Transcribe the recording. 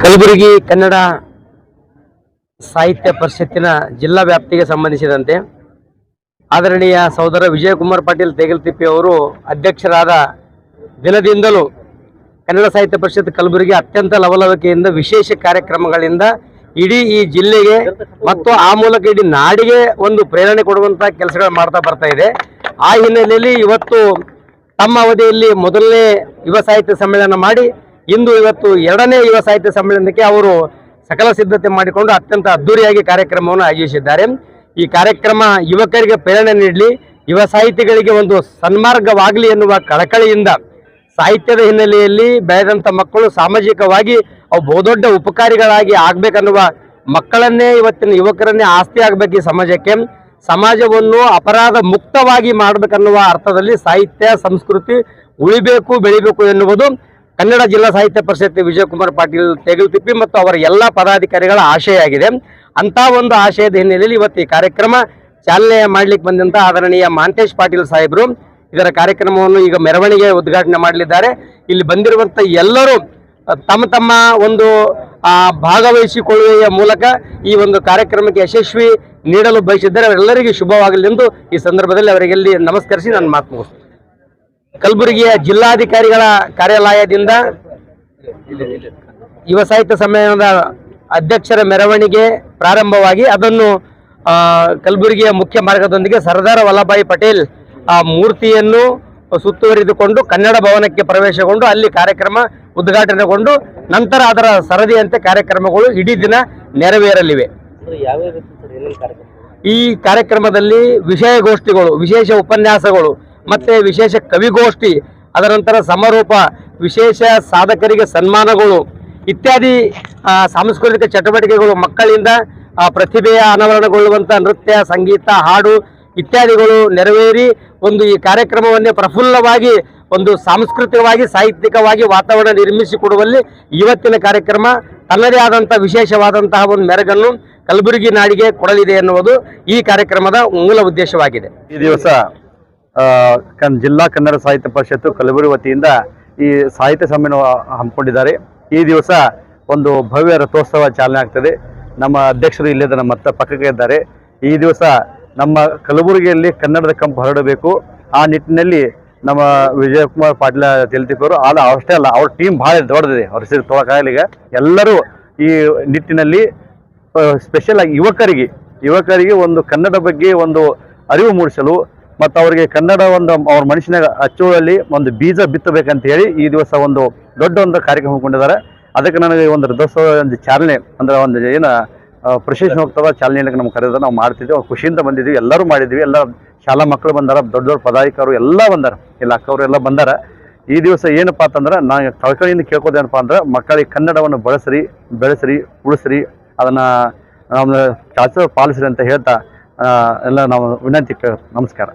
ಕಲಬುರಗಿ ಕನ್ನಡ ಸಾಹಿತ್ಯ ಪರಿಷತ್ತಿನ ಜಿಲ್ಲಾ ವ್ಯಾಪ್ತಿಗೆ ಸಂಬಂಧಿಸಿದಂತೆ ಆದರಣೀಯ ಸಹೋದರ ವಿಜಯಕುಮಾರ್ ಪಾಟೀಲ್ ತೇಗಲ್ತಿಪ್ಪಿ ಅವರು ಅಧ್ಯಕ್ಷರಾದ ದಿನದಿಂದಲೂ ಕನ್ನಡ ಸಾಹಿತ್ಯ ಪರಿಷತ್ ಕಲಬುರಗಿ ಅತ್ಯಂತ ಲವಲವಿಕೆಯಿಂದ ವಿಶೇಷ ಕಾರ್ಯಕ್ರಮಗಳಿಂದ ಇಡೀ ಈ ಜಿಲ್ಲೆಗೆ ಮತ್ತು ಆ ಮೂಲಕ ಇಡೀ ನಾಡಿಗೆ ಒಂದು ಪ್ರೇರಣೆ ಕೊಡುವಂಥ ಕೆಲಸಗಳು ಮಾಡ್ತಾ ಬರ್ತಾ ಇದೆ. ಆ ಹಿನ್ನೆಲೆಯಲ್ಲಿ ಇವತ್ತು ತಮ್ಮ ಅವಧಿಯಲ್ಲಿ ಮೊದಲನೇ ಯುವ ಸಾಹಿತ್ಯ ಸಮ್ಮೇಳನ ಮಾಡಿ ಇಂದು ಇವತ್ತು ಎರಡನೇ ಯುವ ಸಾಹಿತ್ಯ ಸಮ್ಮೇಳನಕ್ಕೆ ಅವರು ಸಕಲ ಸಿದ್ಧತೆ ಮಾಡಿಕೊಂಡು ಅತ್ಯಂತ ಅದ್ದೂರಿಯಾಗಿ ಕಾರ್ಯಕ್ರಮವನ್ನು ಆಯೋಜಿಸಿದ್ದಾರೆ. ಈ ಕಾರ್ಯಕ್ರಮ ಯುವಕರಿಗೆ ಪ್ರೇರಣೆ ನೀಡಲಿ, ಯುವ ಸಾಹಿತಿಗಳಿಗೆ ಒಂದು ಸನ್ಮಾರ್ಗವಾಗಲಿ ಎನ್ನುವ ಕಳಕಳಿಯಿಂದ ಸಾಹಿತ್ಯದ ಹಿನ್ನೆಲೆಯಲ್ಲಿ ಬೆಳೆದಂಥ ಮಕ್ಕಳು ಸಾಮಾಜಿಕವಾಗಿ ಅವು ಬಹುದೊಡ್ಡ ಉಪಕಾರಿಗಳಾಗಿ ಆಗಬೇಕನ್ನುವ ಮಕ್ಕಳನ್ನೇ ಇವತ್ತಿನ ಯುವಕರನ್ನೇ ಆಸ್ತಿ ಆಗಬೇಕು ಈ ಸಮಾಜಕ್ಕೆ. ಸಮಾಜವನ್ನು ಅಪರಾಧ ಮುಕ್ತವಾಗಿ ಮಾಡಬೇಕನ್ನುವ ಅರ್ಥದಲ್ಲಿ ಸಾಹಿತ್ಯ, ಸಂಸ್ಕೃತಿ ಉಳಿಬೇಕು, ಬೆಳಿಬೇಕು ಎನ್ನುವುದು ಕನ್ನಡ ಜಿಲ್ಲಾ ಸಾಹಿತ್ಯ ಪರಿಷತ್ ವಿಜಯಕುಮಾರ್ ಪಾಟೀಲ್ ತೆಗಲ್ತಿಪ್ಪಿ ಮತ್ತು ಅವರ ಎಲ್ಲ ಪದಾಧಿಕಾರಿಗಳ ಆಶಯ ಆಗಿದೆ ಅಂತ ಒಂದು ಆಶಯದ ಹಿನ್ನೆಲೆಯಲ್ಲಿ ಇವತ್ತು ಈ ಕಾರ್ಯಕ್ರಮ ಚಾಲನೆ ಮಾಡ್ಲಿಕ್ಕೆ ಬಂದಂತ ಆದರಣೀಯ ಮಾಂತೇಶ್ ಪಾಟೀಲ್ ಸಾಹೇಬರು ಇದರ ಕಾರ್ಯಕ್ರಮವನ್ನು ಈಗ ಮೆರವಣಿಗೆ ಉದ್ಘಾಟನೆ ಮಾಡಲಿದ್ದಾರೆ. ಇಲ್ಲಿ ಬಂದಿರುವಂತ ಎಲ್ಲರೂ ತಮ್ಮ ತಮ್ಮ ಒಂದು ಭಾಗವಹಿಸಿಕೊಳ್ಳುವ ಮೂಲಕ ಈ ಒಂದು ಕಾರ್ಯಕ್ರಮಕ್ಕೆ ಯಶಸ್ವಿ ನೀಡಲು ಬಯಸಿದ್ದಾರೆ. ಅವರೆಲ್ಲರಿಗೂ ಶುಭವಾಗಲಿ ಎಂದು ಈ ಸಂದರ್ಭದಲ್ಲಿ ಅವರಿಗೆಲ್ಲಿ ನಮಸ್ಕರಿಸಿ ನಾನು ಮಾತು ಮುಗಿಸ್ತೇನೆ. ಕಲಬುರಗಿಯ ಜಿಲ್ಲಾಧಿಕಾರಿಗಳ ಕಾರ್ಯಾಲಯದಿಂದ ಯುವ ಸಾಹಿತ್ಯ ಸಮ್ಮೇಳನದ ಅಧ್ಯಕ್ಷರ ಮೆರವಣಿಗೆ ಪ್ರಾರಂಭವಾಗಿ ಅದನ್ನು ಕಲಬುರಗಿಯ ಮುಖ್ಯ ಮಾರ್ಗದೊಂದಿಗೆ ಸರ್ದಾರ್ ವಲ್ಲಭಾಯಿ ಪಟೇಲ್, ಆ, ಮೂರ್ತಿಯನ್ನು ಸುತ್ತುವರಿದುಕೊಂಡು ಕನ್ನಡ ಭವನಕ್ಕೆ ಪ್ರವೇಶಗೊಂಡು ಅಲ್ಲಿ ಕಾರ್ಯಕ್ರಮ ಉದ್ಘಾಟನೆಗೊಂಡು ನಂತರ ಅದರ ಸರದಿಯಂತೆ ಕಾರ್ಯಕ್ರಮಗಳು ಇಡೀ ದಿನ ನೆರವೇರಲಿವೆ. ಈ ಕಾರ್ಯಕ್ರಮದಲ್ಲಿ ವಿಷಯಗೋಷ್ಠಿಗಳು ವಿಶೇಷ ಉಪನ್ಯಾಸಗಳು ಮತ್ತೆ ವಿಶೇಷ ಕವಿಗೋಷ್ಠಿ, ಅದರ ನಂತರ ಸಮಾರೋಪ, ವಿಶೇಷ ಸಾಧಕರಿಗೆ ಸನ್ಮಾನಗಳು ಇತ್ಯಾದಿ ಸಾಂಸ್ಕೃತಿಕ ಚಟುವಟಿಕೆಗಳು ಮಕ್ಕಳಿಂದ ಪ್ರತಿಭೆಯ ಅನಾವರಣಗೊಳ್ಳುವಂಥ ನೃತ್ಯ, ಸಂಗೀತ, ಹಾಡು ಇತ್ಯಾದಿಗಳು ನೆರವೇರಿ ಒಂದು ಈ ಕಾರ್ಯಕ್ರಮವನ್ನೇ ಪ್ರಫುಲ್ಲವಾಗಿ, ಒಂದು ಸಾಂಸ್ಕೃತಿಕವಾಗಿ, ಸಾಹಿತ್ಯಿಕವಾಗಿ ವಾತಾವರಣ ನಿರ್ಮಿಸಿಕೊಡುವಲ್ಲಿ ಇವತ್ತಿನ ಕಾರ್ಯಕ್ರಮ ತನ್ನದೇ ಆದಂಥ ವಿಶೇಷವಾದಂತಹ ಒಂದು ಮೆರಗನ್ನು ಕಲಬುರಗಿ ನಾಡಿಗೆ ಕೊಡಲಿದೆ ಎನ್ನುವುದು ಈ ಕಾರ್ಯಕ್ರಮದ ಮೂಲ ಉದ್ದೇಶವಾಗಿದೆ. ಈ ದಿವಸ ಕನ್ ಜಿಲ್ಲಾ ಕನ್ನಡ ಸಾಹಿತ್ಯ ಪರಿಷತ್ತು ಕಲಬುರಗಿ ವತಿಯಿಂದ ಈ ಸಾಹಿತ್ಯ ಸಮ್ಮೇಳನ ಹಮ್ಮಿಕೊಂಡಿದ್ದಾರೆ. ಈ ದಿವಸ ಒಂದು ಭವ್ಯ ರಥೋತ್ಸವ ಚಾಲನೆ ಆಗ್ತದೆ. ನಮ್ಮ ಅಧ್ಯಕ್ಷರು ಇಲ್ಲದ ನಮ್ಮ ಪಕ್ಕಕ್ಕೆ ಇದ್ದಾರೆ. ಈ ದಿವಸ ನಮ್ಮ ಕಲಬುರಗಿಯಲ್ಲಿ ಕನ್ನಡದ ಕಂಪು ಹರಡಬೇಕು. ಆ ನಿಟ್ಟಿನಲ್ಲಿ ನಮ್ಮ ವಿಜಯಕುಮಾರ್ ಪಾಟೀಲ ತೆಲ್ತಿಪ್ಪರು ಆದ ಅಷ್ಟೇ ಅಲ್ಲ, ಅವ್ರ ಟೀಮ್ ಭಾಳ ದೊಡ್ಡದಿದೆ. ಅವ್ರ ಹೆಸರು ತೊಗೊಳಕ್ಕಾಗಲಿಗ ಎಲ್ಲರೂ ಈ ನಿಟ್ಟಿನಲ್ಲಿ ಸ್ಪೆಷಲ್ ಆಗಿ ಯುವಕರಿಗೆ ಯುವಕರಿಗೆ ಒಂದು ಕನ್ನಡ ಬಗ್ಗೆ ಒಂದು ಅರಿವು ಮೂಡಿಸಲು ಮತ್ತು ಅವರಿಗೆ ಕನ್ನಡ ಒಂದು ಅವ್ರ ಮನುಷ್ಯನಾಗ ಹಚ್ಚುವಲ್ಲಿ ಒಂದು ಬೀಜ ಬಿತ್ತಬೇಕಂತ ಹೇಳಿ ಈ ದಿವಸ ಒಂದು ದೊಡ್ಡ ಒಂದು ಕಾರ್ಯಕ್ರಮ ಹಮ್ಮಿಕೊಂಡಿದ್ದಾರೆ. ಅದಕ್ಕೆ ನನಗೆ ಒಂದು ರಥೋತ್ಸವ ಒಂದು ಚಾಲನೆ ಅಂದ್ರೆ ಒಂದು ಏನು ಪ್ರಶೇಷ ಹೋಗ್ತದ ಚಾಲನೆ ನಮ್ಗೆ ಕರೆದ ನಾವು ಮಾಡ್ತಿದ್ವಿ ಅವ್ರು ಖುಷಿಯಿಂದ ಬಂದಿದ್ವಿ ಎಲ್ಲರೂ ಮಾಡಿದ್ವಿ ಎಲ್ಲ ಶಾಲಾ ಮಕ್ಕಳು ಬಂದಾರ, ದೊಡ್ಡ ದೊಡ್ಡ ಪದಾಧಿಕಾರರು ಎಲ್ಲ ಬಂದಾರ. ಇಲ್ಲ, ಅಕ್ಕವರು ಎಲ್ಲ ಬಂದಾರ. ಈ ದಿವಸ ಏನಪ್ಪಾ ಅಂತಂದ್ರೆ ನಾನು ಕಳ್ಕಳಿಯಿಂದ ಕೇಳ್ಕೋದೇನಪ್ಪ ಅಂದ್ರೆ ಮಕ್ಕಳಿಗೆ ಕನ್ನಡವನ್ನು ಬಳಸ್ರಿ, ಬೆಳೆಸ್ರಿ, ಉಳಿಸ್ರಿ, ಅದನ್ನ ನಮ್ಮ ಚಾಚು ಪಾಲಿಸ್ರಿ ಅಂತ ಹೇಳ್ತಾ ಎಲ್ಲ ನಾವು ವಿನಂತಿ ನಮಸ್ಕಾರ.